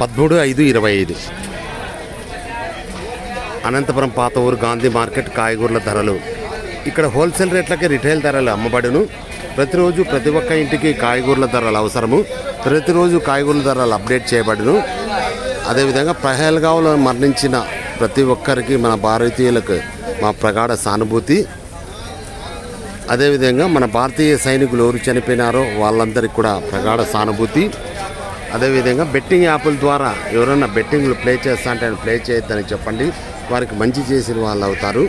పదమూడు ఐదు ఇరవై ఐదు. అనంతపురం పాత ఊరు గాంధీ మార్కెట్ కాయగూరల ధరలు. ఇక్కడ హోల్సేల్ రేట్లకే రిటైల్ ధరలు అమ్మబడును. ప్రతిరోజు ప్రతి ఒక్క ఇంటికి కాయగూరల ధరలు అవసరము. ప్రతిరోజు కాయగూరల ధరలు అప్డేట్ చేయబడును. అదేవిధంగా పహల్గావ్లో మరణించిన ప్రతి ఒక్కరికి మన భారతీయులకు మా ప్రగాఢ సానుభూతి. అదేవిధంగా మన భారతీయ సైనికులు ఎవరు చనిపోయినారో వాళ్ళందరికీ కూడా ప్రగాఢ సానుభూతి. అదేవిధంగా బెట్టింగ్ యాప్ల ద్వారా ఎవరైనా బెట్టింగ్లు ప్లే చేస్తా అంటే ప్లే చేయొద్దని చెప్పండి. వారికి మంచి చేసిన వాళ్ళు అవుతారు.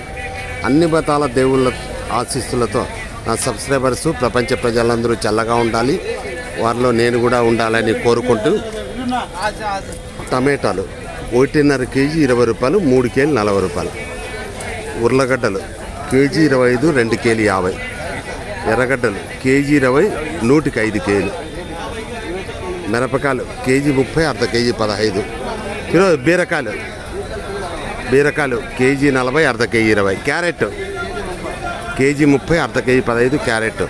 అన్ని మతాల దేవుళ్ళ ఆశీస్సులతో నా సబ్స్క్రైబర్స్ ప్రపంచ ప్రజలందరూ చల్లగా ఉండాలి. వారిలో నేను కూడా ఉండాలని కోరుకుంటూ టమాటాలు ఒకటిన్నర కేజీ ఇరవై రూపాయలు మూడు కేజీ నలభై రూపాయలు. ఉర్లగడ్డలు కేజీ ఇరవై ఐదు రెండు కేజీ యాభై. ఎర్రగడ్డలు కేజీ ఇరవై నూటికి ఐదు కేజీలు. మిరపకాయలు కేజీ ముప్పై అర్ధ కేజీ పదహైదు. కిలో బీరకాయలు. బీరకాయలు కేజీ నలభై అర్ధ కేజీ ఇరవై. క్యారెట్ కేజీ ముప్పై అర్ధ కేజీ పదహైదు క్యారెట్.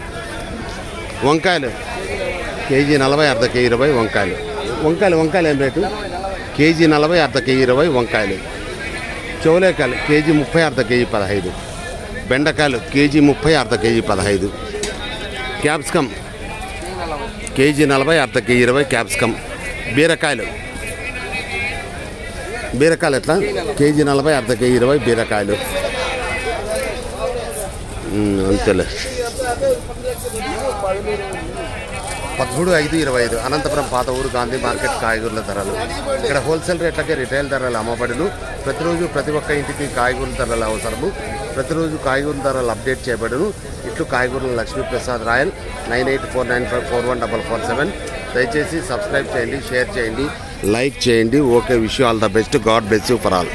వంకాయలు కేజీ నలభై అర్ధ కేజీ ఇరవై వంకాయలు. వంకాయలు వంకాయలు ఏం రేటు? కేజీ నలభై అర్ధ కేజీ ఇరవై వంకాయలు. చౌలేకాయలు కేజీ ముప్పై అర్ధ కేజీ పదహైదు. బెండకాయలు కేజీ ముప్పై అర్ధ కేజీ పదహైదు. క్యాప్సికమ్ కేజీ నలభై అర్ధ కేజీ ఇరవై క్యాప్సికమ్. బీరకాయలు. బీరకాయలు ఎట్లా? కేజీ నలభై అర్ధ కేజీ ఇరవై బీరకాయలు. అంతేలే. పదమూడు ఐదు ఇరవై ఐదు. అనంతపురం పాత ఊరు గాంధీ మార్కెట్ కాయగూరల ధరలు. ఇక్కడ హోల్సేల్ రేట్లకే రిటైల్ ధరలు అమ్మబడును ప్రతిరోజు ప్రతి ఒక్క ఇంటికి కాయగూరల ధరలు అవసరము. ప్రతిరోజు కాయగూరల ధరలు అప్డేట్ చేయబడును ఇట్లు కాయగూరల Lakshmiprasad Royal nine eight four nine five four one double four seven. దయచేసి సబ్స్క్రైబ్ చేయండి షేర్ చేయండి లైక్ చేయండి. Okay wish all the best. God best you for all.